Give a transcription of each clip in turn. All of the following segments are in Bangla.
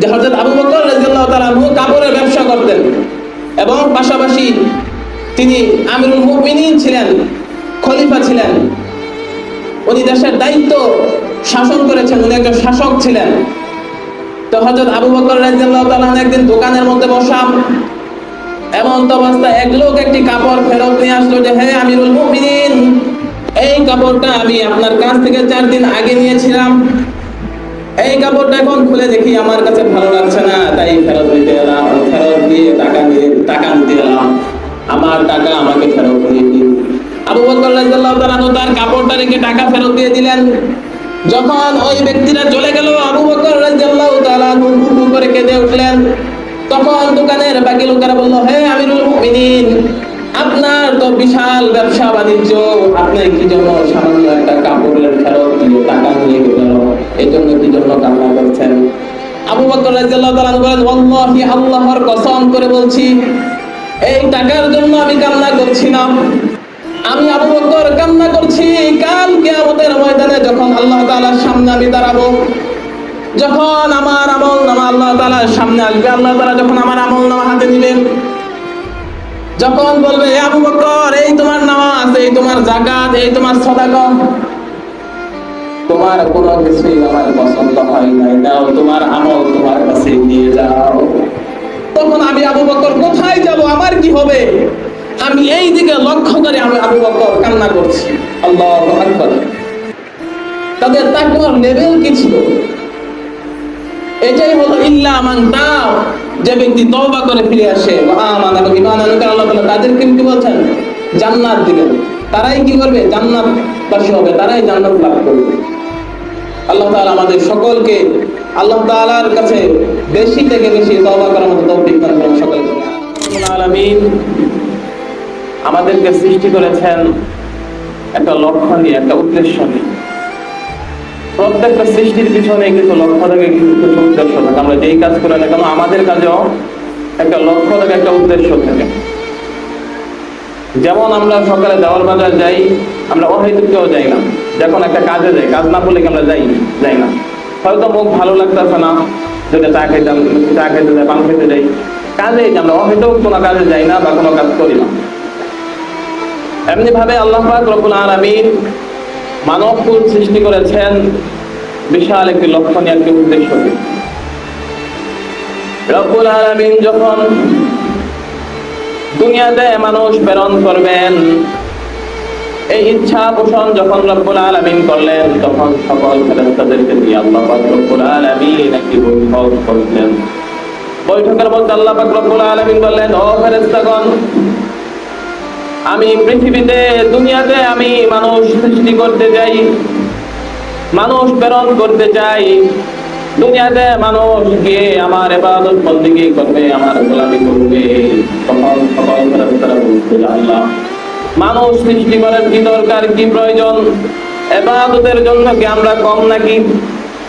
যে হযরত আবু বকর রাদিয়াল্লাহু তাআলা আনহু কাপড়ের ব্যবসা করতেন এবং পাশাপাশি তিনি আমিরুল মুমিনিন ছিলেন, খলিফা ছিলেন। উনি দেশের দায়িত্ব শাসন করেছেন, উনি একজন শাসক ছিলেন। তো হযরত আবু বকর রাদিয়াল্লাহু তাআলা আনহু একদিন দোকানের মধ্যে বসা এমন তো অবস্থা এক লোক একটি কাপড় ফেরত নিয়ে আসলো যে হ্যাঁ আমিরুল মুমিনিন, এই কাপড়টা আমি আপনার কাছ থেকে চার দিন আগে নিয়েছিলাম। এই কাপড়টা এখন খুলে দেখি, আমার কাছে ভালো লাগছে না, তাই ফেরত দিতে এলাম, ফেরত দিয়ে টাকা নিয়ে, টাকা নিতে এলাম। আমার টাকা আমাকে ফেরত দিয়ে দিন। আবু বকর রাদিয়াল্লাহু তাআলা তার কাপড়টা রেখে টাকা ফেরত দিয়ে দিলেন। যখন ওই ব্যক্তিরা চলে গেল, আবু বকর রাদিয়াল্লাহু তাআলা আনহু হু হু করে কেঁদে উঠলেন। তখন দোকানের বাকি লোকেরা বলল, হে আমিরুল মুমিনিন, আপনার তো বিশাল ব্যবসা বাণিজ্য আপনি কি জন্য সামান্য আবু বকর রাদিয়াল্লাহু তাআলা বলেন, ওয়াল্লাহি, আল্লাহর কসম করে বলছি, এই টাকার জন্য আমি কান্না করছি না। আমি আবু বকর কান্না করছি, কাল কিয়ামতের ময়দানে যখন আল্লাহ তাআলার সামনে আমি দাঁড়াবো, যখন আমার আমল নামা আল্লাহ তাআলার সামনে আসবে, আল্লাহ তাআলা যখন আমার আমল নামা হাতে দিবেন যখন বলবে, "এ আবু বকর, এই তোমার নামাজ, এই তোমার জাকাত এই তোমার সদাকা তোমার কোনো কিছুই আমার পছন্দ হয় নাই। নাও, তোমার আমল তোমার কাছে নিয়ে যাও। তখন আমি আবু বকর, কোথায় যাব? আমার কি হবে? আমি এই দিকে লক্ষ্য করে আমি আবু বকর কান্না করছি। আল্লাহ আকবার। তাদের তাকওয়ার লেভেল কি ছিল? এটাই হলো ইল্লা মান তাব যে ব্যক্তি তওবা করে ফিরে আসে আমানা বিহি ঈমান আনকা আল্লাহ তাআলা তাদেরকে কি বলছেন? জান্নাত দিবেন। তারাই কি করবে? জান্নাত বাসী হবে, তারাই জান্নাত লাভ করবে। আল্লাহ তাআলা আমাদের সকলকে, আল্লাহ তাআলার কাছে বেশি থেকে বেশি তওবা করার মতো তৌফিক দান সকলকে আলামিন আমাদেরকে সৃষ্টি করেছেন একটা লক্ষ্য নিয়ে, একটা উদ্দেশ্য নিয়ে। প্রত্যেকটা সৃষ্টির পিছনে কিছু লক্ষ্য থাকে, কিছু উদ্দেশ্য থাকে। আমরা যেই কাজ করি না কেন, আমাদের কাজেও একটা লক্ষ্য থাকে, একটা উদ্দেশ্য থাকে। যেমন আমরা সকালে দেওয়ার বাজার যাই আমরা অহেতুকেও যাই না। যখন একটা কাজে যাই, কাজ না কি আমরা যাই যাই না? হয়তো মুখ ভালো লাগতেছে না, যদি চা খাইতাম, চা খাইতে যাই, পান খেতে যাই। কাজে আমরা অহেতুক কোনো কাজে যাই না বা কোনো কাজ করি না। এমনি ভাবে আল্লাহ পাক রব্বুল আলামিন মানবকুল সৃষ্টি করেছেন বিশাল একটি লক্ষ্য নিয়ে একটি উদ্দেশ্য নিয়ে। রব্বুল আলামিন যখন দুনিয়াতে মানুষ প্রেরণ করবেন এই ইচ্ছা পোষণ যখন রব্বুল আলামিন করলেন, তখন সকল ফেরেশতাদেরকে দিয়ে আল্লাহ পাক রব্বুল আলামিন একটি বৈঠক করলেন। বৈঠকের মধ্যে আল্লাহ পাক রব্বুল আলামিন বললেন, ও ফেরেশতাগণ, আমি পৃথিবীতে, দুনিয়াতে আমি মানুষ সৃষ্টি করতে চাই, মানুষ প্রেরণ করতে চাই। দুনিয়াতে মানুষ গিয়ে আমার এবাদত বন্দিগি করবে, আমার গোলামি করবে। তখন সকল ফেরেশতারা বলছে আল্লাহ মানুষ সৃষ্টি করেন কি দরকার, কি প্রয়োজন? এবাদতের জন্য কি আমরা কম নাকি?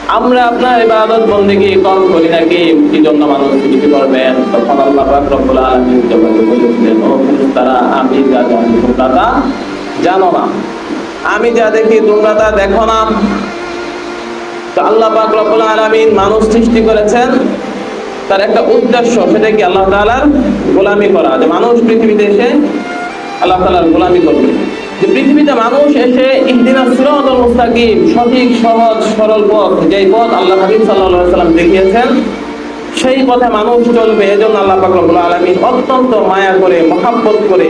আমরা আপনার ইবাদত বন্দিগি কম করি নাকি? কি জন্য মানুষ সৃষ্টি করবেন? তখন আল্লাহ তারা আমি যা জানি তোমরা তা জানো না। আমি যা দেখি তোমরা তা দেখো না। তো আল্লাহ পাক রব্বুল আলামিন মানুষ সৃষ্টি করেছেন। তার একটা উদ্দেশ্য, সেটা কি আল্লাহ তাআলার গোলামি করা, যে মানুষ পৃথিবীতে এসে আল্লাহ তাআলার গোলামি করবে। যে পৃথিবীতে মানুষ এসে ইহদিনা সিরাতাল মুস্তাকিম, সঠিক, সহজ, সরল পথ, যেই পথ আল্লাহ হাবিব সাল্লাল্লাহু সাল্লাম দেখিয়েছেন, সেই পথে মানুষ চলবে। এজন্য আল্লাহ পাক রব্বুল আলামিন অত্যন্ত মায়া করে, মহাব্বত করে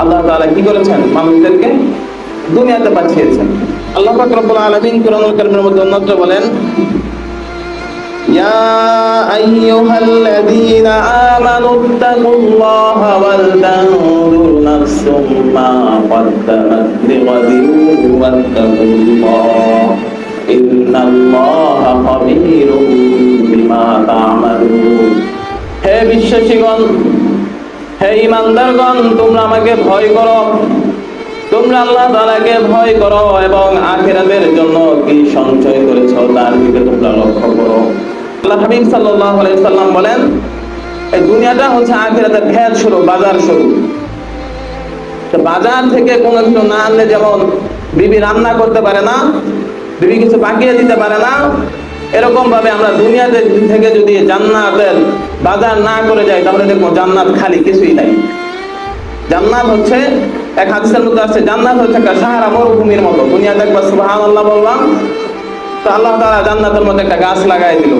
আল্লাহ তাআলা কি করেছেন? মানুষদেরকে দুনিয়াতে পাঠিয়েছেন। আল্লাহ পাক আলামিন কোরআনুল কারীমের মধ্যে অন্যত্র বলেন يا أيها الذين آمنوا اتقوا الله ولتنظر نفس ما قدمت لغد واتقوا الله إن الله خبير بما تعملون হে বিশ্বাসীগণ হে ইমানদারগণ তোমরা আমাকে ভয় করো তোমরা আল্লাহ তাআলাকে ভয় করো এবং আখিরাতের জন্য কি সঞ্চয় করেছো তার দিকে তোমরা লক্ষ্য করো আল্লাহ হাবিব সাল্লাল্লাহু আলাইহি সাল্লাম বলেন, এই দুনিয়াটা হচ্ছে আখিরাতের ভেদ শুরু, বাজার শুরু। তো বাজার থেকে কোনো কিছু না আনলে যেমন বিবি রান্না করতে পারে না, বিবি কিছু পাকিয়ে দিতে পারে না এরকম ভাবে আমরা দুনিয়াতে থেকে যদি জান্নাতের বাজার না করে যাই, তাহলে দেখব জান্নাত খালি, কিছুই নাই। জান্নাত হচ্ছে, এক হাদিসের মধ্যে আছে, জান্নাত হচ্ছে একটা সাহারা মরুভূমির মতো। দুনিয়া দেখবা সুবহান আল্লাহ বললাম, তো আল্লাহ তাআলা জান্নাতের মধ্যে একটা গাছ লাগাই দিল।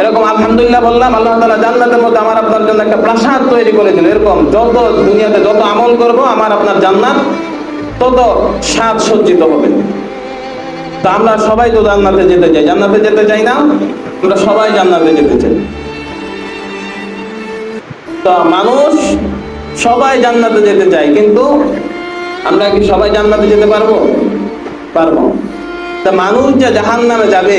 এরকম আলহামদুলিল্লাহ বললাম, আল্লাহ তাআলা জান্নাতের মধ্যে আমার আপনার জন্য একটা প্রাসাদ তৈরি করে দিল এরকম যত দুনিয়াতে যত আমল করব, আমার আপনার জান্নাত তত স্বাদ সজ্জিত হবে। তো আমরা সবাই তো জান্নাতে যেতে চাই। জান্নাতে যেতে চাই না, আমরা সবাই জান্নাতে যেতে চাই। তো মানুষ সবাই জান্নাতে যেতে চায়, কিন্তু আমরা কি সবাই জান্নাতে যেতে পারব? পারব। তা মানুষ যে জাহান নামে যাবে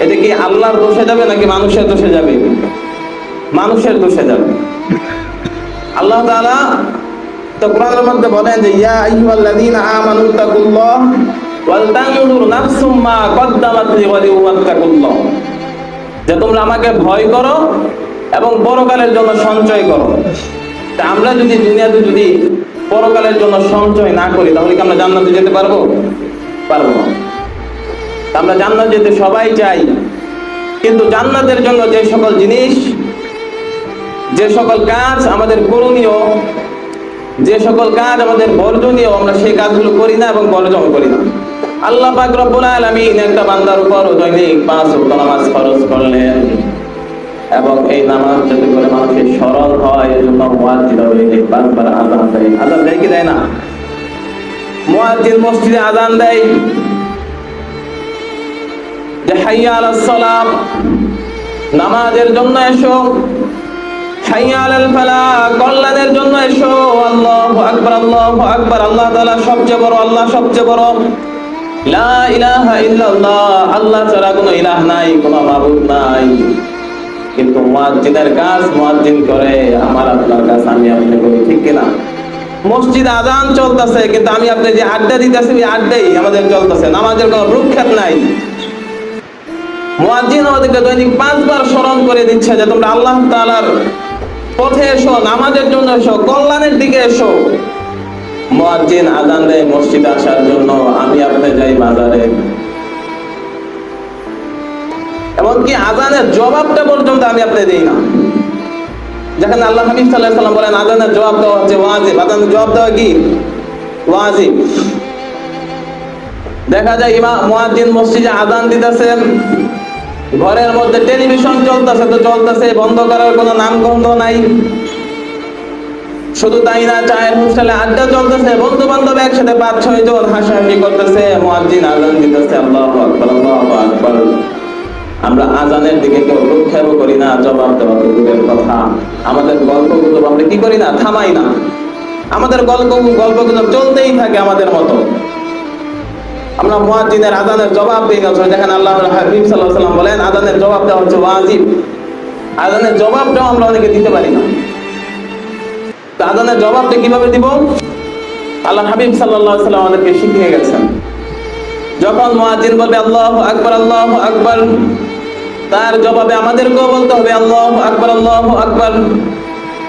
এটা কি আল্লাহর দোষে যাবে নাকি মানুষের দোষে যাবে? মানুষের দোষে যাবে। আল্লাহ তাআলা তো কোরআনের মধ্যে বলেন যে, ইয়া আইয়ুহাল্লাযীনা আমানু তাকুল্লাহ ওয়াল তানজুর নাফসুম মা কদ্দামাত লিগাদিন ওয়াত্তাকুল্লাহ। যে তোমরা আমাকে ভয় করো এবং পরকালের জন্য সঞ্চয় করো। তা আমরা যদি দুনিয়াতে যদি পরকালের জন্য সঞ্চয় না করি, তাহলে কি আমরা জান্নাতে যেতে পারব? পারব না। আমরা জান্নাত যেতে সবাই চাই। কিন্তু জান্নাতের জন্য যে সকল জিনিস, যে সকল কাজ আমাদের করণীয়, যে সকল কাজ আমাদের বর্জনীয়, আমরা সেই কাজগুলো করি না এবং বর্জন করি না। আল্লাহ পাক রব্বুল আলামিন একটা বান্দার উপর দৈনিক পাঁচ ওয়াক্ত নামাজ ফরজ করলেন এবং এই নামাজ যাতে করে মানুষের স্মরণ হয় এজন্য মুয়াজ্জিন দৈনিক পাঁচবার দেয়। আযান দেয় কি দেয় না? মুয়াজ্জিন মসজিদে আযান দেয়। যে হাইয়া সালাম, নামাজের জন্য এসো। হাইয়া আলাল কল্যাণের জন্য এসো। আল্লাহু আল্লাহু তাআলা সবচেয়ে বড়, আল্লাহ সবচেয়ে বড়। আল্লাহ কোনো ইলাহ নাই নাই। কিন্তু কাজ করে, আমার কাজ আমি মসজিদ চলতেছে, কিন্তু আমি আপনি যে আড্ডা দিতেছি আড্ডাই আমাদের চলতেছে। নামাজের কোনো ভ্রুক্ষেপ নাই। মুয়াজ্জিন আমাদেরকে দৈনিক পাঁচবার স্মরণ করে দিচ্ছে যে তোমরা আল্লাহ তাআলার পথে এসো, নামাজের জন্য এসো, কল্যাণের দিকে এসো। মুয়াজ্জিন আজান দেয় মসজিদে আসার জন্য, আমি আপনি যাই বাজারে। এমনকি আজানের জবাবটা পর্যন্ত আমি আপনি দেই না। যেখানে আল্লাহ হাবিব সাল্লাহ সাল্লাম বলেন, আজানের জবাব দেওয়া হচ্ছে ওয়াজিব। আজানের জবাব দেওয়া কি? ওয়াজিব। দেখা যায় ইমাম মুয়াজ্জিন মসজিদে আজান দিতেছেন। ঘরের মধ্যে টেলিভিশন চলতেছে তো চলতেছে, বন্ধ করার কোনো নামগন্ধ নাই। শুধু তাই না, চায়ের হোস্টেলে আড্ডা চলতেছে বন্ধু বান্ধব একসাথে পাঁচ ছয় জন হাসাহাসি করতেছে, মুয়াজ্জিন আজান দিতেছে, আল্লাহু আকবার আল্লাহু আকবার। আমরা আজানের দিকে কেউ লক্ষ্য করি না, জবাব দেওয়া তো দূরের কথা। আমাদের গল্প গল্পগুলো আমরা কি করি না? থামাই না। আমাদের গল্প গল্প গল্পগুলো চলতেই থাকে আমাদের মতো। আমরা মুয়াজ্জিনের আজানের জবাব দিই না যেখানে আল্লাহ হাবিব আলাইহি সাল্লাম বলেন আজানের জবাব দেওয়া হচ্ছে ওয়াজিব আজানের জবাবটাও আমরা অনেকে দিতে পারি না। তো আজানের জবাবটা কীভাবে দিব? আল্লাহ হাবিব আলাইহি সাল্লাম আমাদেরকে শিখিয়ে গেছেন। যখন মুয়াজ্জিন বলবে, আল্লাহু আকবার, আল্লাহু আকবর, তার জবাবে আমাদেরকেও বলতে হবে, আল্লাহু আকবার আল্লাহু আকবার।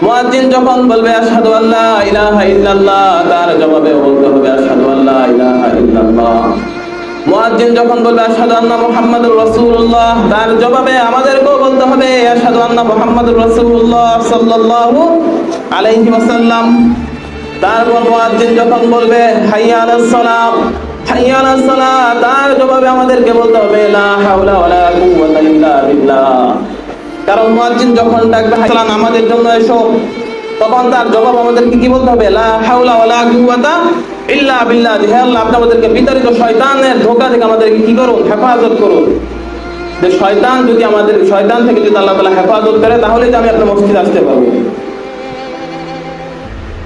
মুয়াজ্জিন যখন বলবে, আশহাদু আল্লা ইলাহা ইল্লাল্লাহ তার জবাবে বলতে হবে, আশহাদু আল্লা ইলাহা ইল্লাল্লাহ মুয়াজ্জিন যখন বলবে, আশহাদু আন্না মুহাম্মাদুর রাসূলুল্লাহ তার জবাবে আমাদেরকেও বলতে হবে, আশহাদু আন্না মুহাম্মাদুর রাসূলুল্লাহ সাল্লাল্লাহু আলাইহি ওয়াসাল্লাম তারপর মুয়াজ্জিন যখন বলবে, হাইয়া আলাস সালাম হাইয়া আলাস সালাহ তার জবাবে আমাদেরকে বলতে হবে, লা হাওলা ওয়ালা কুওয়াতা ইল্লা বিল্লাহ কারণ মুয়াজ্জিন যখন ডাকবে হাইয়া আমাদের জন্য এসো। তখন তার জবাব আমাদেরকে কি বলতে হবে? লা হাওলা ওয়ালা কুওয়াতা ইল্লা বিল্লাহ। হে আল্লাহ, আপনি আমাদেরকে বিতাড়িত শয়তানের ধোঁকা থেকে আমাদেরকে কি করুন? হেফাজত করুন। যে শয়তান যদি আমাদের, শয়তান থেকে যদি আল্লাহ তাআলা হেফাজত করে তাহলে যে আমি আপনার মসজিদ আসতে পারব।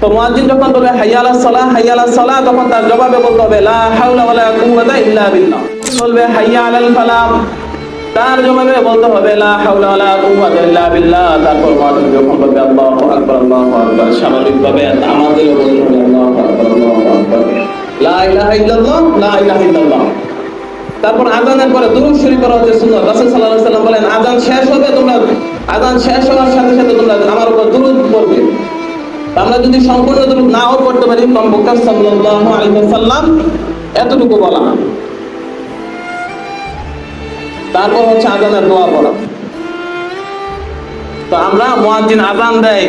তো মুয়াজ্জিন যখন বলবে হাইয়া আলাস সালাহ হাইয়া আলাস সালাহ, তখন তার জবাবে বলতে হবে, লা হাওলা ওয়ালা কুওয়াতা ইল্লা বিল্লাহ। বলবে, হাইয়া আলাল ফালাহ। তার জবাবে বলতে হবে, লা হাওলা ওয়ালা কুওয়াতা ইল্লা বিল্লাহ। তারপর মুয়াজ্জিন যখন বলবে, আল্লাহু আকবার আল্লাহু আকবার। স্বাভাবিকভাবে আমাদেরও বলতে হবে, আল্লাহু আকবার আল্লাহু আকবার। লা ইলাহা ইল্লাল্লাহ, লা ইলাহা ইল্লাল্লাহ। তারপর আজানের পরে দুরূদ শরীফ পড়া হচ্ছে সুন্নাত। রাসূল সাল্লাল্লাহু আলাইহি সাল্লাম বলেন, আজান শেষ হবে তোমরা, আজান শেষ হওয়ার সাথে সাথে তোমরা আমার উপর দুরূদ পড়বে। আমরা যদি সম্পূর্ণ দুরূদ নাও পড়তে পারি, কমপক্ষে সাল্লাল্লাহু আলাইহি ওয়াসাল্লাম এতটুকু বলা। তারপর হচ্ছে আজানের দোয়া পড়া। তো আমরা মুয়াজ্জিন আজান দেয়।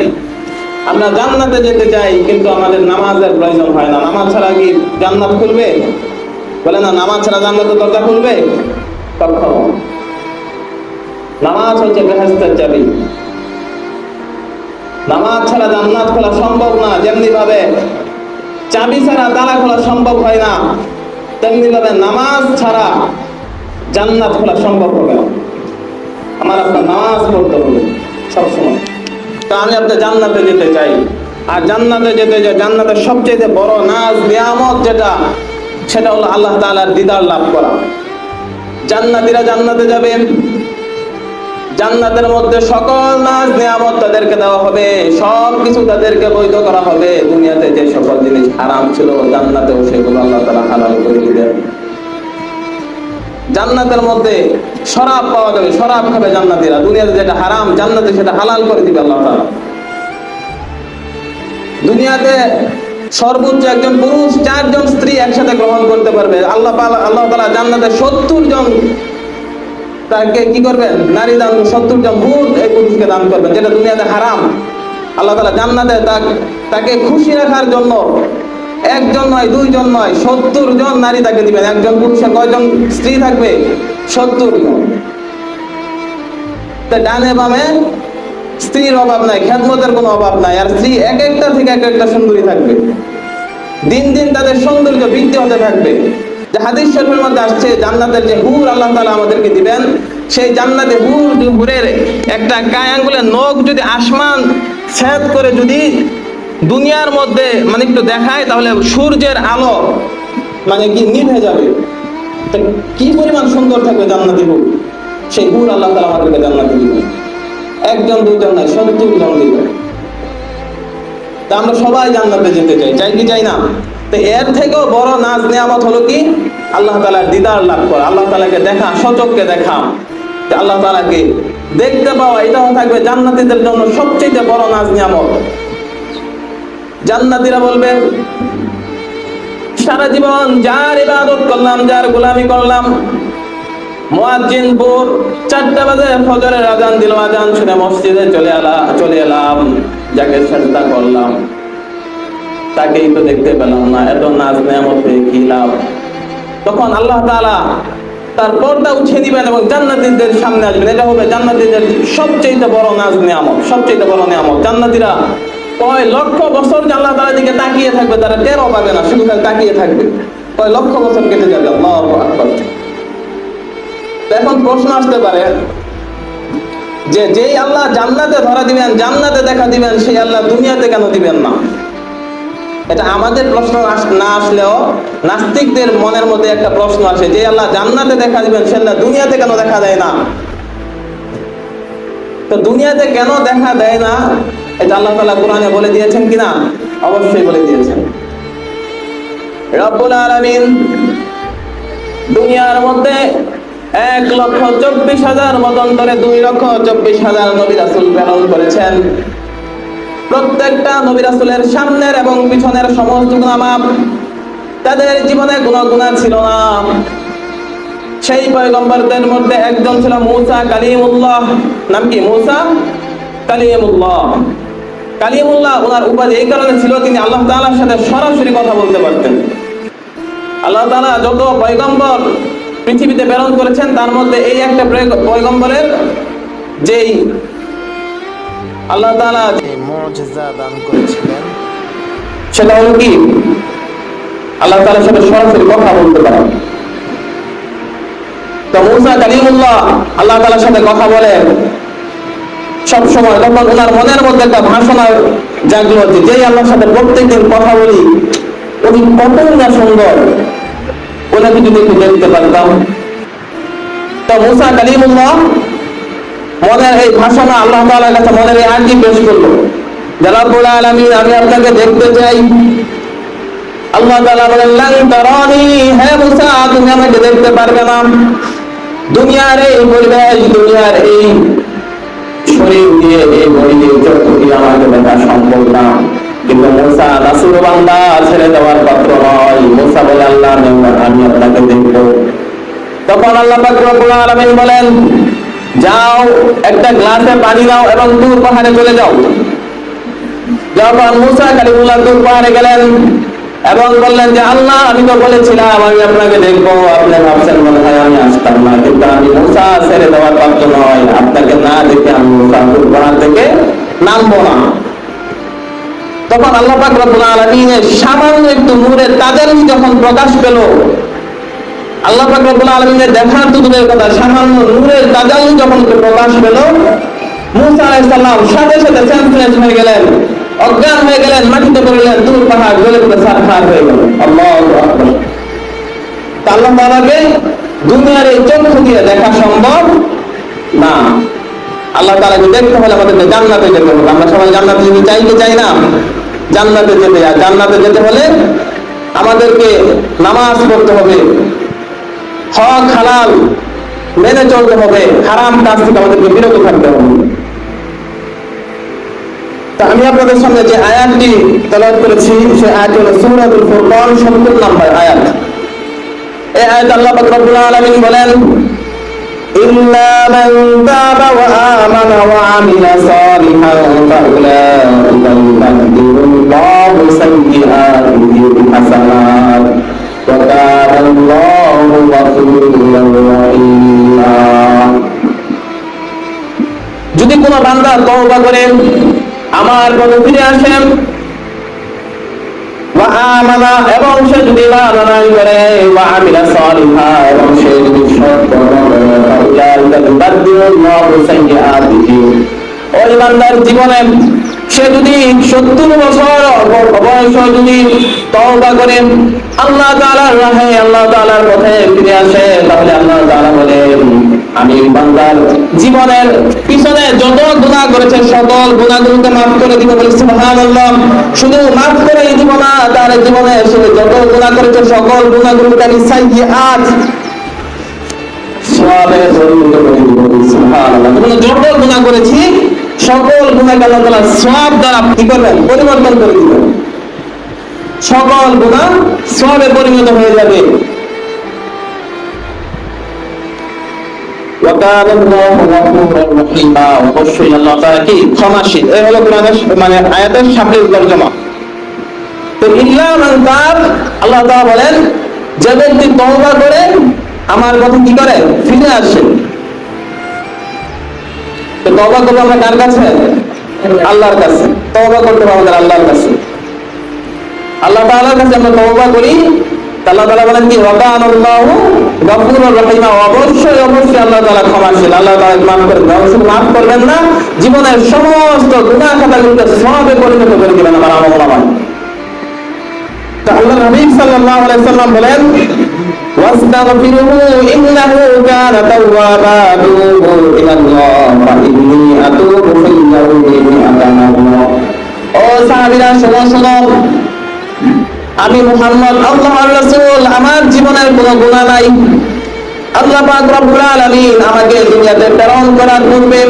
আমরা জান্নাতে যেতে চাই, কিন্তু আমাদের নামাজের প্রয়োজন হয় না। নামাজ ছাড়া কি জান্নাত খুলবে? বলে না, নামাজ ছাড়া জান্নাতের দরজা খুলবে? কখনো নামাজ হচ্ছে বেহেস্তের চাবি। নামাজ ছাড়া জান্নাত খোলা সম্ভব না যেমনি ভাবে চাবি ছাড়া তালা খোলা সম্ভব হয় না তেমনি ভাবে নামাজ ছাড়া জান্নাত খোলা সম্ভব হবে না। আমার আপনার নামাজ পড়তে হবে সবসময়। তো আমি আপনার জান্নাতে যেতে চাই। আর জান্নাতে যেতে চাই জান্নাতের সবচেয়ে বড় নাজ, নিয়ামত যেটা, সেটা হলো আল্লাহ তাআলার দিদার লাভ করা। জান্নাতীরা জান্নাতে যাবেন জান্নাতের মধ্যে সকল নাজ, নিয়ামত তাদেরকে দেওয়া হবে। সব কিছু তাদেরকে বৈধ করা হবে। দুনিয়াতে যে সকল জিনিস হারাম ছিল, জান্নাতেও সেগুলো আল্লাহ তাআলা হালাল করে দিবেন। জান্নাতের মধ্যে শরাব পাওয়া যাবে, শরাব খাবে জান্নাতীরা। দুনিয়াতে যেটা হারাম, জান্নাতে সেটা হালাল করে দিবে আল্লাহ তাআলা। দুনিয়াতে সর্বোচ্চ একজন পুরুষ, চারজন স্ত্রী একসাথে গ্রহণ করতে পারবে। আল্লাহ আল্লাহ তাআলা জান্নাতে সত্তর জন তাকে কি করবেন? নারী দান, সত্তর জন হুর এই পুরুষকে দান করবেন, যেটা দুনিয়াতে হারাম। আল্লাহ তাআলা জান্নাতে তাকে খুশি রাখার জন্য একজন নয়, দুইজন নয়, সত্তর জন নারী তাকে দিবেন। একজন পুরুষের কয়জন স্ত্রী থাকবে? সত্তর জন। ডানে বামে স্ত্রীর অভাব নাই, খেদমতের কোনো অভাব নাই, আর স্ত্রী এক একটা থেকে এক একটা সুন্দরী থাকবে। দিন দিন তাদের সৌন্দর্য বৃদ্ধি হতে থাকবে। যে হাদিস শরীফের মধ্যে আসছে, জান্নাতের যে হুর আল্লাহ তাআলা আমাদেরকে দিবেন, সেই জান্নাতে হুর, হুরের একটা গায়ে আঙ্গুলের নখ যদি আসমান, ছেদ করে যদি দুনিয়ার মধ্যে মানে একটু দেখায়, তাহলে সূর্যের আলো মানে কি নিভে যাবে। কি পরিমাণ সুন্দর থাকবে জান্নাতি হুর সেই হুর আল্লাহ তাআলা আমাদেরকে জান্নাতে দিবেন। একজন দুজন নয় সত্তর জন দিবেন। তা আমরা সবাই জান্নাতে যেতে চাই চাই কি চাই না? তো এর থেকেও বড় নাজ নিয়ামত হলো কি? আল্লাহ তাআলার দিদার লাভ করা, আল্লাহ তাআলাকে দেখা, সচককে দেখা। আল্লাহ তাআলাকে দেখতে পাওয়া, এটাও থাকবে জান্নাতীদের জন্য সবচেয়ে বড় নাজ নিয়ামত। জান্নাতীরা বলবে, সারা জীবন যার ইবাদত করলাম, যার গোলামি করলাম, মুয়াজ্জিন ভোর চারটা বাজে ফজরের আজান, দিল আজান শুনে মসজিদে চলে এলা, চলে এলাম, যাকে চেষ্টা করলাম। তাকেই তো দেখতে পেলাম না, এত নাজ নেয়ামত হয়ে কি লাভ? তখন আল্লাহ তাআলা তার পর্দা উঠিয়ে দিবেন এবং জান্নাতীদের সামনে আসবেন। এটা হবে জান্নাতীদের সবচেয়ে বড় নাজ নিয়ামত সবচেয়ে বড় নিয়ামত। জান্নাতীরা কয় লক্ষ বছর আল্লাহ তাআলার দিকে তাকিয়ে থাকবে, তারা টেরও পাবে না, শুধু তাকিয়ে থাকবে। কয় লক্ষ বছর কেটে যাবে, আল্লাহু এখন প্রশ্ন আসতে পারে, যে যেই আল্লাহ জান্নাতে ধরা দিবেন, জান্নাতে দেখা দিবেন, সেই আল্লাহ দুনিয়াতে কেন দিবেন না? এটা আমাদের প্রশ্ন না আসলেও নাস্তিকদের মনের মধ্যে একটা প্রশ্ন আসে, যে আল্লাহ জান্নাতে দেখা দিবেন সে আল্লাহ দুনিয়াতে কেন দেখা দেয় না? তো দুনিয়াতে কেন দেখা দেয় না? এটা আল্লাহ তাআলা কোরআনে বলে দিয়েছেন কিনা? অবশ্যই বলে দিয়েছেন। রব্বুল আলামিন দুনিয়ার মধ্যে এক লক্ষ চব্বিশ হাজার মতান্তরে দুই লক্ষ চব্বিশ হাজার নবী রাসূল প্রেরণ করেছেন। প্রত্যেকটা নবী রাসূলের সামনের এবং পিছনের সমস্ত গুণামাপ তাদের জীবনে কোনো গুণা ছিল না। সেই পয়গম্বরদের মধ্যে একজন ছিল মূসা কালিমুল্লাহ। নাম কি? মূসা কালিমুল্লাহ। কালিমুল্লাহ ওনার উপাধি এই কারণে ছিল তিনি আল্লাহ তাআলার সাথে সরাসরি কথা বলতে পারতেন। আল্লাহ তাআলা যত পয়গম্বর পৃথিবীতে প্রেরণ করেছেন তার মধ্যে এই একটা পয়গ- পয়গম্বরের যেই আল্লাহ এই মুজিজা দান করেছিলেন। সেটা হলো কি? আল্লাহ তাআলার সাথে সরাসরি কথা বলতে পারে। তো মুসা কালিমুল্লাহ আল্লাহ তাআলার সাথে কথা বলে সব সময় তখন ওনার মনের মধ্যে একটা ভাষণা জাগলো যে যেই আল্লাহর সাথে প্রত্যেকদিন কথা বলি, উনি কতই না সুন্দর ওনাকে যদি একটু দেখতে পারতাম তো মুসা কালিমুল্লাহ মনের এই ভাষণা আল্লাহ তাআলার কাছে মনের এই আর্জি পেশ করল। যারা বলে আলামিন, আমি আপনাকে দেখতে চাই। আল্লাহ তাআলা বলেন, লান তারানি, হে মুসা, তুমি আমাকে দেখতে পারবে না। দুনিয়ার এই পরিবেশ, দুনিয়ার এই শরীর দিয়ে এই চক্ষু দিয়ে আমাকে দেখা সম্ভব না কিন্তু মুসা, রাসূল বান্দা ছেড়ে দেওয়ার পাত্র নয়। মুসা বলে, আল্লাহ, আমি আপনাকে দেখব। তখন আল্লাহ পাক রব্বুল বলেন, যাও, একটা গ্লাসে পানি নাও এবং দূর পাহাড়ে চলে যাও। যখন মুসা কালিমুল্লাহ দূর পাহাড়ে গেলেন এবং বললেন যে, আল্লাহ, আমি তো বলেছিলাম, আমি আপনাকে দেখব আপনি ভাবছেন মনে হয়, আমি আসতাম না। কিন্তু আমি মুসা ছেড়ে দেওয়ার পাত্র নয়। আপনাকে না দেখে আমি মুসা পাহাড় থেকে নামবো না। তখন আল্লাহ পাক রব্বুল আলামিনের সামান্য একটু নূরের তাজালি যখন প্রকাশ পেল, আল্লাহ পাক রব্বুল আলামিনের দেখার তো দূরের কথা, সামান্য নূরের তাজালি যখন প্রকাশ পেল, মুসা আলাইহিস সালাম সাথে সাথে সেন্সলেস হয়ে গেলেন। অজ্ঞান হয়ে গেলেন, মাটিতে পড়লেন, দূর পাহাড়, গলে পড়ে সারখার হয়ে গেল আল্লাহু আল্লাহ তাআলাকে দুনিয়ার এই চক্ষু দিয়ে দেখা সম্ভব না। আল্লাহ তাআলাকে দেখতে হলে আমাদেরকে জান্নাতে যেতে হবে। আমরা সবাই জান্নাতে যেতে চাই কি চাই না, জান্নাতে যেতে আর জান্নাতে যেতে হলে আমাদেরকে নামাজ পড়তে হবে। হক হালাল মেনে চলতে হবে। হারাম কাজ থেকে আমাদেরকে বিরত থাকতে হবে। তা আমি আপনাদের সামনে যে আয়াতটি তালাব করেছি সে আয়াত হল সৌরাদুল ফুরকান সত্তর নাম্বার আয়াত। এই আয়াত আল্লাহ পাক রব্বুল বলেন, ইল্লা যদি কোনো বান্দা তওবা করেন আমার পথে ফিরে আসেন। এবং সে যদি করে এবং জীবনে সে যদি সত্তর বছর বয়স যদি তওবা করে আল্লাহ তাআলার রাহে আল্লাহ তাআলার পথে ফিরে আসে, তাহলে আল্লাহ তাআলা বলেন, আমি বান্দার জীবনের পিছনে যত গুনাহ করেছে, সকল গুনাহগুলোকে মাফ করে দিব। বলে সুবহানাল্লাহ। শুধু মাফ করে দিব না, তার জীবনে সে যত গুনাহ করেছে, সকল গুনাহগুলোকে আমি সাইয়্যাত সওয়াবে পরিণত করে দিব সুবহানাল্লাহ। যত গুনাহ করেছি সকল গুণাকে আল্লাহ তালা সব দ্বারা কি করবেন? পরিবর্তন করে দিবেন। সকল গুণা সবে পরিণত হয়ে যাবে। অবশ্যই আল্লাহ এ হলো মানে আয়াতের তো আল্লাহ বলেন, যে ব্যক্তি তওবা করে, আমার কথা কি করে? ফিরে আসে। তো তওবা করব আমরা কার কাছে? আল্লাহর কাছে। তওবা করতে হবে আমাদের আল্লাহর কাছে। আল্লাহ তাআলার কাছে আমরা তওবা করি। আল্লাহ তাআলা বলেন কি? ওয়াকানাল্লাহু গফুরুর রহিমা। অবশ্যই অবশ্যই আল্লাহ তাআলা ক্ষমাশীল আল্লাহ তাআলা মাফ করে দেন। শুধু মাফ করবেন না। জীবনের সমস্ত গুনাহ খাতাগুলোকে সওয়াবে পরিণত করে দিবেন আমার আমল নামায়। আল্লাহ নবী সাল্লাল্লাহু আলাইহি সাল্লাম বলেন কানা তাওয়াবা তুবু ইলাল্লাহ, ফা ইন্নী আতুবু ফিল ইয়াউমি মিআতান ও সাহাবীরা, শোনো শোনো। আমি মুহাম্মদ, আল্লাহর রাসূল, আমার জীবনের কোনো গুনাহ নাই। আল্লাহ পাক রব্বুল আলামিন আমাকে দুনিয়াতে প্রেরণ করার পূর্বে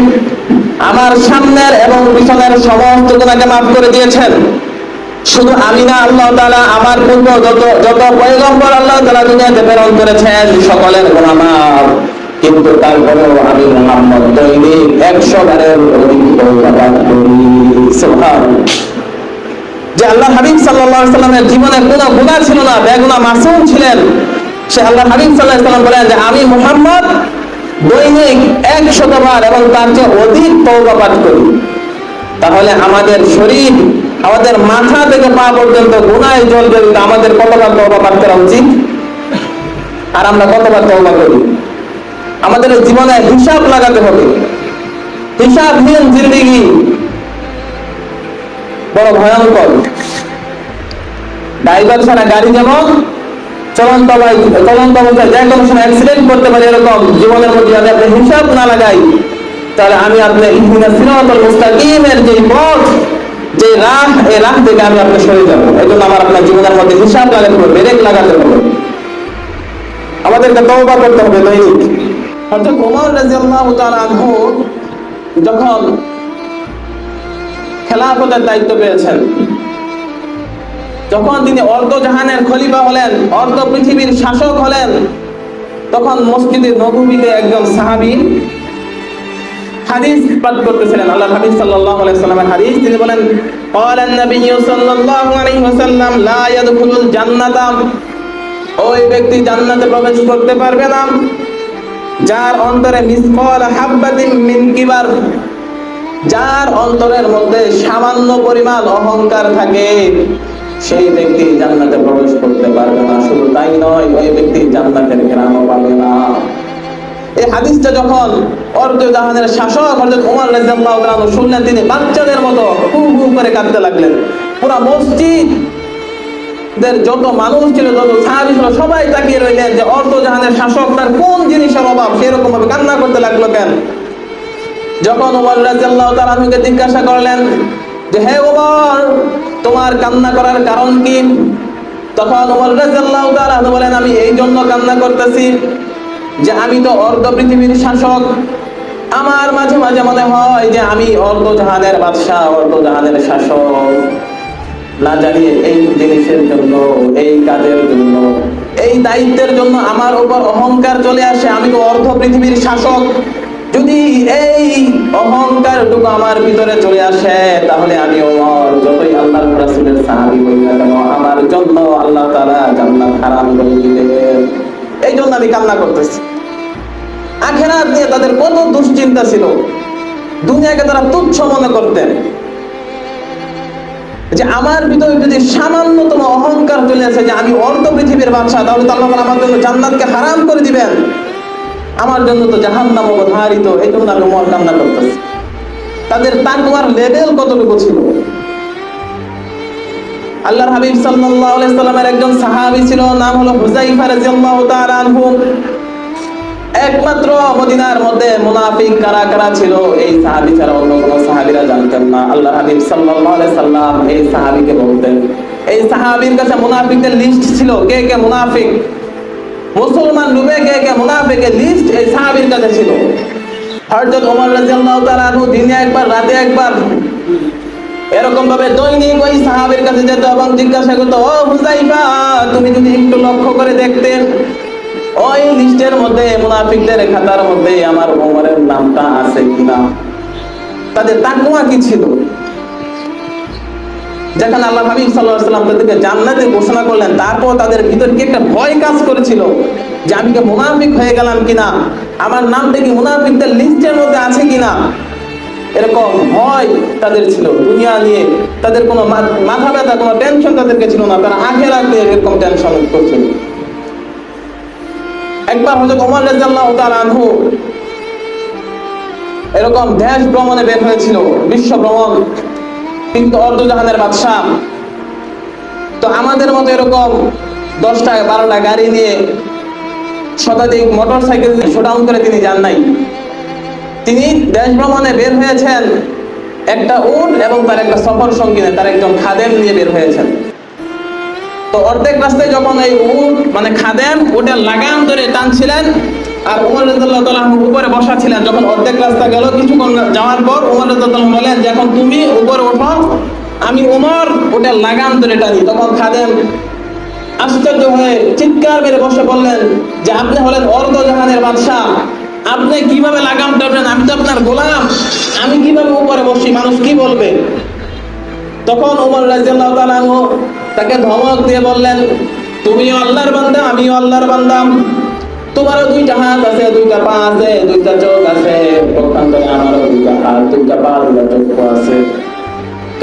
আমার সামনের এবং পিছনের সমস্ত গুনাহকে মাফ করে দিয়েছেন। শুধু আমি না, আল্লাহ তালা আমার পূর্ব যত যত পয়গম্বর আল্লাহ তাআলা দুনিয়াতে প্রেরণ করেছেন সকলের মাফ কিন্তু তারপরেও আমি মোহাম্মদ দৈনিক একশো বারের যে আল্লাহ হাবিব আলাইহি সাল্লামের জীবনে কোনো গুনাহ ছিল না বেগুনা মাসুম ছিলেন। সে আল্লাহ হাবিব আলাইহি সাল্লাম বলেন যে, আমি মুহাম্মদ দৈনিক এক শতবার এবং তার চেয়ে অধিক তওবা পাঠ করি। তাহলে আমাদের শরীর আমাদের মাথা থেকে পা পর্যন্ত গুনায় জল জড়িত আমাদের কতবার পাঠ করা উচিত? আর আমরা কতবার তওবা করি? আমাদের জীবনে হিসাব লাগাতে হবে। হিসাবহীন জিন্দেগি বড় ভয়ঙ্কর। ড্রাইভার ছাড়া গাড়ি যেমন চলন্ত চলন্ত অবস্থায় যে কোনো সময় অ্যাক্সিডেন্ট করতে পারে এরকম জীবনের মধ্যে যদি আপনি হিসাব না লাগাই, তাহলে আমি আপনি ইহদিনা সিরাতাল মুস্তাকিমের যে পথ যে রাহ এই রাহ থেকে আমি আপনি সরে যাব। এই জন্য আমার আপনার জীবনের মধ্যে হিসাব লাগাতে হবে ব্রেক লাগাতে হবে। আমাদেরকে তওবা করতে হবে দৈনিক যখন খেলাফতের দায়িত্ব পেয়েছেন, যখন তিনি অর্ধ জাহানের খলিফা হলেন, অর্ধ পৃথিবীর শাসক হলেন, তখন মসজিদে নববীতে একজন সাহাবী হাদিস পাঠ করতেছিলেন। আল্লাহ হাবিব সাল্লাল্লাহু আলাইহি সাল্লামের হাদিস, তিনি বলেন, ক্বালান নবী সাল্লাল্লাহু আলাইহি ওয়াসাল্লাম, লা ইয়াদখুলুল জান্নাতা। ওই ব্যক্তি জান্নাতে প্রবেশ করতে পারবে না। যার অন্তরে মিসকাল হাববাতিন মিন কিবার, যার অন্তরের মধ্যে সামান্য পরিমাণ অহংকার থাকে, সেই ব্যক্তি জান্নাতে প্রবেশ করতে পারবে না। শুধু তাই নয়, ওই ব্যক্তি জান্নাতের গ্রামও পাবে না। এই হাদিসটা যখন অর্ধ জাহানের শাসক হযরত ওমর রাদিয়াল্লাহু তাআলা শুনলেন, তিনি বাচ্চাদের মতো হু হু করে কাঁদতে লাগলেন। পুরো মসজিদ যত মানুষ ছিল, যত সাহাবী ছিল, সবাই তাকিয়ে রইলেন যে অর্ধ জাহানের শাসক তার কোন জিনিসের অভাব সেরকম ভাবে কান্না করতে লাগল কেন? যখন ওমর রাদিয়াল্লাহু তাআলা আনহুকে জিজ্ঞাসা করলেন যে, হে ওমর তোমার কান্না করার কারণ কি? তখন ওমর রাদিয়াল্লাহু তাআলা বলেন, আমি এই জন্য কান্না করতেছি। যে আমি তো অর্ধ পৃথিবীর শাসক। আমার মাঝে মাঝে মনে হয় যে আমি অর্ধ জাহানের বাদশাহ, অর্ধ জাহানের শাসক। না জানি এই জিনিসের জন্য, এই কাজের জন্য, এই দায়িত্বের জন্য আমার উপর অহংকার চলে আসে। আমি তো অর্ধ পৃথিবীর শাসক। যদি এই অহংকারটুকু আমার ভিতরে চলে আসে, তাহলে আমি ওমর, যতই আল্লাহর রাসূলের হই না কেন, আমার জন্য আল্লাহ তাআলা জান্নাত হারাম করে দিলেন এই জন্য আমি কান্না করতেছি। আখেরাত নিয়ে তাদের কত দুশ্চিন্তা ছিল। দুনিয়াকে তারা তুচ্ছ মনে করতেন। যে আমার ভিতরে যদি সামান্যতম অহংকার চলে আসে, যে আমি অর্ধ পৃথিবীর বাদশাহ, তাহলে তো আল্লাহ আমার জন্য জান্নাতকে হারাম করে দিবেন। আমার জন্য তো জাহান্নাম অবধারিত এই জন্য আমি মর কান্না করতেছি। তাদের তাকওয়ার লেভেল কতটুকু ছিল? আল্লাহর হাবিব সাল্লাল্লাহু আলাইহি সাল্লামের একজন সাহাবী ছিল, নাম হলো হুযাইফা রাদিয়াল্লাহু তাআলা আনহু। একমাত্র মদিনার মধ্যে মুনাফিক কারা কারা ছিল, এই সাহাবী ছাড়া অন্য কোনো সাহাবীরা জানতেন না। আল্লাহ হাবিব সাল্লাল্লাহু আলাইহি সাল্লাম এই সাহাবীকে বলতেন, এই সাহাবীর কাছে মুনাফিকদের লিস্ট ছিল, কে কে মুনাফিক? মুসলমান রূপে কে কে মুনাফিকের লিস্ট এই সাহাবীর কাছে ছিল। হযরত ওমর রাদিয়াল্লাহু তাআলা আনহু দিনে একবার, রাতে একবার এরকম ভাবে দৈনিক ওই সাহাবের কাছে যেত এবং জিজ্ঞাসা করতো, ও হুজাইফা তুমি যদি একটু লক্ষ্য করে দেখতে ওই লিস্টের মধ্যে মুনাফিকদের খাতার মধ্যে আমার ওমরের নামটা আছে কিনা? তাদের তাকওয়া কি ছিল? যখন আল্লাহ হাবিব আলাইহি সাল্লাম তাদেরকে জান্নাতের ঘোষণা করলেন, তারপর তাদের ভিতর কি একটা ভয় কাজ করেছিল? যে আমি কি মুনাফিক হয়ে গেলাম কিনা? আমার নামটা কি মুনাফিকদের লিস্টের মধ্যে আছে কিনা? এরকম ভয় তাদের ছিল, দুনিয়া নিয়ে তাদের কোনো মাথা ব্যথা, কোনো টেনশন তাদেরকে ছিল না, তারা আখের আগে এরকম টেনশন করছিল একবার হজরত ওমর রাদিয়াল্লাহু তাআলা আনহু এরকম দেশ ভ্রমণে বের হয়েছিল, বিশ্ব ভ্রমণ কিন্তু অর্ধজাহানের বাদশাহ। তো আমাদের মতো এরকম দশটা বারোটা গাড়ি নিয়ে শতাধিক মোটর সাইকেল শোডাউন করে তিনি যান নাই। তিনি দেশ ভ্রমণে বের হয়েছেন একটা উট এবং তার একটা সফর সঙ্গী তার একজন খাদেম নিয়ে বের হয়েছেন। তো অর্ধেক রাস্তায় যখন এই উট মানে খাদেম উটের লাগাম ধরে টানছিলেন, আর উমর তাআলা উপরে বসা ছিলেন যখন অর্ধেক রাস্তা গেল, কিছুক্ষণ যাওয়ার পর উমর তাআলা বলেন যে এখন তুমি উপরে ওঠো, আমি উমর উটের লাগাম ধরে টানি। তখন খাদেম আশ্চর্য হয়ে চিৎকার মেরে বসে বললেন যে, আপনি হলেন অর্ধ জাহানের বাদশাহ। আপনি কীভাবে লাগাম টানবেন আমি তো আপনার গোলাম। আমি কীভাবে উপরে বসি মানুষ কি বলবে? তখন উমর রাদিয়াল্লাহু তাআলা আনহু তাকে ধমক দিয়ে বললেন, তুমিও আল্লাহর বান্দা, আমিও আল্লাহর বান্দা। তোমারও দুইটা হাত আছে, দুইটা পা আছে, দুইটা চোখ আছে। পক্ষান্তরে আমারও দুইটা হাত, দুইটা পা, দুইটা চোখ আছে।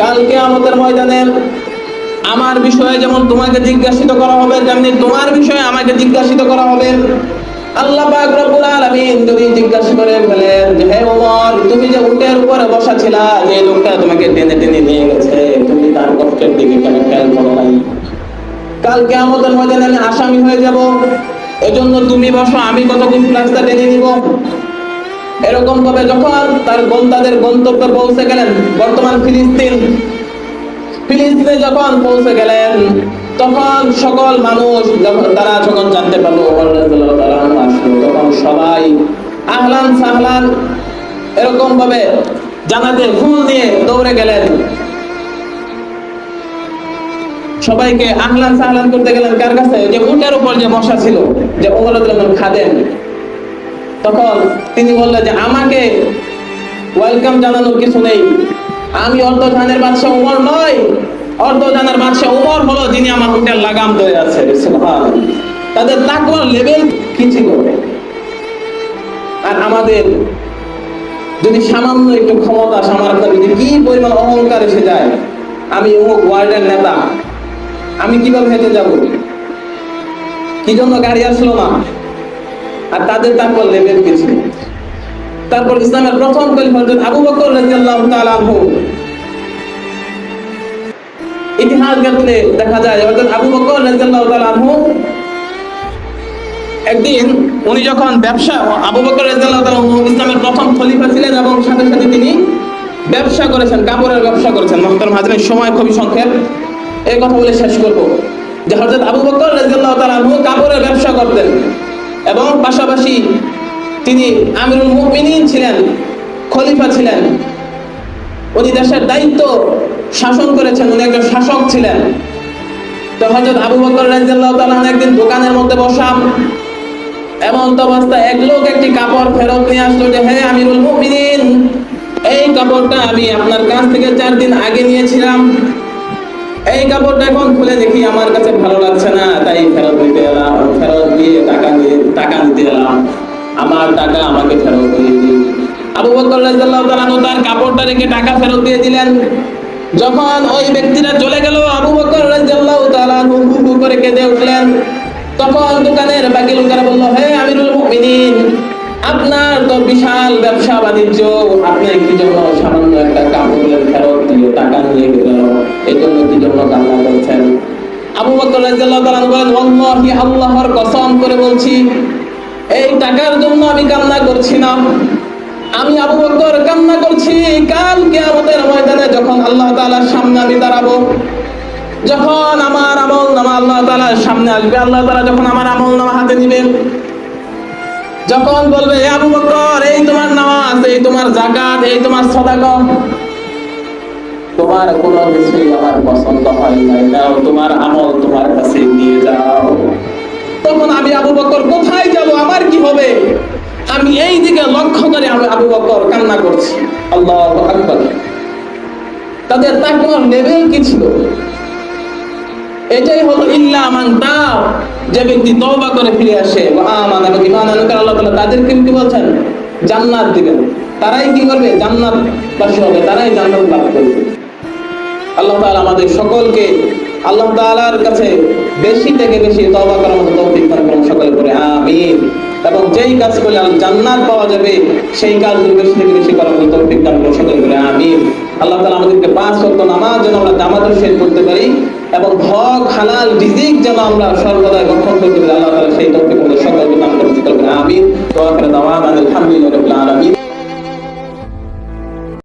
কালকে আমাদের ময়দানে আমার বিষয়ে যেমন তোমাকে জিজ্ঞাসিত করা হবে, তেমনি তোমার বিষয়ে আমাকে জিজ্ঞাসিত করা হবে। আল্লাহ পাক রব্বুল আলামিন যদি জিজ্ঞাসা করে ফেলেন যে তুমি যে উটের উপরে বসা ছিলা যে লোকটা তোমাকে টেনে টেনে নিয়ে গেছে, তুমি তার কষ্টের দিকে কেন আসামি হয়ে যাব। এজন্য তুমি বসো, আমি কতক্ষণ রাস্তা টেনে নিব? এরকম ভাবে যখন তার গন্তাদের গন্তব্যে পৌঁছে গেলেন, বর্তমান ফিলিস্তিন, ফিলিস্তিনে যখন পৌঁছে গেলেন তখন সকল মানুষ যখন তারা যখন জানতে পারল তখন সবাই আহলান সাহলান এরকম ভাবে জানাতে ফুল দিয়ে দৌড়ে গেলেন। সবাইকে আহলান সাহলান করতে গেলেন কার কাছে? যে উটের উপর যে মশা ছিল, যে রাদিয়াল্লাহু খাদেন। তখন তিনি বললেন যে, আমাকে ওয়েলকাম জানানোর কিছু নেই। আমি অর্ধজানের বাদশাহ উমর নয় অর্ধজানের বাদশাহ উমর হলো যিনি আমার উটের লাগাম ধরে আছে তাদের তাকওয়ার লেভেল কি ছিল? আর আমাদের যদি সামান্য একটু ক্ষমতা সামান্য যদি কি পরিমাণ অহংকার এসে যায়, আমি অমুক ওয়ার্ল্ডের নেতা, আমি কীভাবে হেঁটে যাব? কি জন্য গাড়ি আসলো না? আর তাদের তারপর লেভেল কি ছিল? তারপর ইসলামের প্রথম খলিফা আবু বকর রাদিয়াল্লাহু তাআলা ইতিহাস ঘাটলে দেখা যায়, হযরত আবু বকর আনহু একদিন উনি যখন ব্যবসা, আবু বকর তাআলা ইসলামের প্রথম খলিফা ছিলেন এবং সাথে সাথে তিনি ব্যবসা করেছেন, কাপড়ের ব্যবসা করেছেন। মোহতারাম হাজরিন, সময় খুবই সংক্ষেপ। এই কথা বলে শেষ করব। যে হযরত আবু বকর আনহু কাপড়ের ব্যবসা করতেন এবং পাশাপাশি তিনি আমিরুল মুমিনিন ছিলেন, খলিফা ছিলেন। উনি দেশের দায়িত্ব শাসন করেছেন, উনি একজন শাসক ছিলেন। তো হযরত আবু বকর রাদিয়াল্লাহু তাআলা একদিন দোকানের মধ্যে বসা, এমন তো অবস্থায় এক লোক একটি কাপড় ফেরত নিয়ে আসলো যে হ্যাঁ আমিরুল মুমিনিন, এই কাপড়টা আমি আপনার কাছ থেকে চার দিন আগে নিয়েছিলাম। এই কাপড়টা এখন খুলে দেখি আমার কাছে ভালো লাগছে না, তাই ফেরত দিতে এলাম, ফেরত দিয়ে টাকা নিয়ে টাকা নিতে এলাম। আমার টাকা আমাকে ফেরত দিয়ে দিন। আবু বকর রাদিয়াল্লাহু তাআলা তার কাপড়টা রেখে টাকা ফেরত দিয়ে দিলেন। যখন ওই ব্যক্তিরা চলে গেল, আবু বকর রাদিয়াল্লাহু তাআলা আনহু হু হু করে কেঁদে উঠলেন। তখন দোকানের বাকি লোকেরা বলল, হে আমিরুল মুমিনিন, আপনার তো বিশাল ব্যবসা বাণিজ্য। আপনি কি জন্য সামান্য একটা কাপড়ের ফেরত দিয়ে টাকা নিয়ে গেল। এই জন্য কি জন্য কান্না করছেন। আবু বকর রাদিয়াল্লাহু তাআলা বলেন, ওয়াল্লাহি আল্লাহর কসম করে বলছি, এই টাকার জন্য আমি কান্না করছি না। আমি আবু বকর কান্না করছি, কাল কিয়ামতের ময়দানে যখন আল্লাহ তাআলার সামনে আমি দাঁড়াবো, যখন আমার আমল নামা আল্লাহ তাআলার সামনে আসবে, আল্লাহ তাআলা যখন আমার আমল নামা হাতে নেবেন যখন বলবে, "এ আবু বকর, এই তোমার নামাজ, এই তোমার জাকাত এই তোমার সদাকা। তোমার কোনো কিছুই আমার পছন্দ হয় নাই নাও তোমার আমল তোমার কাছে নিয়ে যাও। তখন আমি আবু বকর, কোথায় যাব? আমার কি হবে? এই দিকে লক্ষ্য করে আমি আবু বকর কান্না করছি। আল্লাহ আকবার। তাদের তাকওয়ার লেভেল কি ছিল? এটাই হলো ইল্লা মান যে ব্যক্তি তওবা করে ফিরে আসে আমানা এবং আল্লাহ তাআলা কি বলছেন? জান্নাত দিবেন। তারাই কি করবে? জান্নাত বাসী হবে, তারাই জান্নাত লাভ করবে। আল্লাহ তাআলা আমাদের সকলকে, আল্লাহ তাআলার কাছে বেশি থেকে বেশি তওবা করার মতো তৌফিক দান করুন সকলে করে আমিন। এবং যেই কাজ করলে জান্নাত পাওয়া যাবে, সেই কাজগুলো বেশি থেকে বেশি করার মতো বিজ্ঞান সকলে করে আমি আল্লাহ তালা আমাদেরকে পাঁচ ওয়াক্ত নামাজ যেন আমরা জামাতের শেষ করতে পারি এবং হক, হালাল, রিজিক যেন আমরা সর্বদা গঠন করতে পারি, আল্লাহ তালা সেই তথ্য সকলকে দান করুন, সকলে করে আমিন। ওয়া আখিরু দাওয়ানা আলহামদুলিল্লাহি